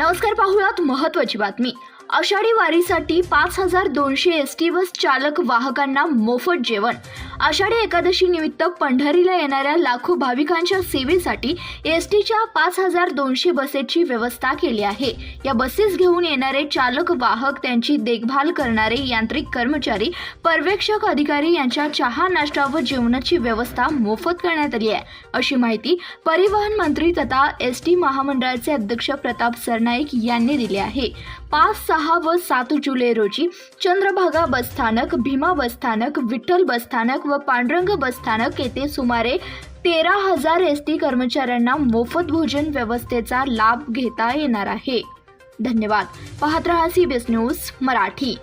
नमस्कार पाहुयात महत्वाची बातमी. आषाढी वारीसाठी पाच हजार दोनशे एस टी बस चालक वाहकांना मोफत जेवण. आषाढी एकादशी निमित्त पंढरीला येणाऱ्या लाखो भाविकांच्या सेवेसाठी एस टीच्या पाच हजार दोनशे बसेसची व्यवस्था केली आहे. या बसेस घेऊन येणारे चालक वाहक त्यांची देखभाल करणारे यांत्रिक कर्मचारी पर्यवेक्षक अधिकारी यांच्या चहा नाश्ता व जेवणाची व्यवस्था मोफत करण्यात आली आहे. अशी माहिती परिवहन मंत्री तथा एस टी महामंडळाचे अध्यक्ष प्रताप सरनाईक यांनी दिली आहे. पाच सहा व सात जुलै रोजी चंद्रभागा बसस्थानक भीमा बसस्थानक विठ्ठल बसस्थानक व पांडुरंग बसस्थानक येथे सुमारे तेरा हजार एस टी कर्मचाऱ्यांना मोफत भोजन व्यवस्थेचा लाभ घेता येणार आहे. धन्यवाद. पाहत रहा सी न्यूज मराठी.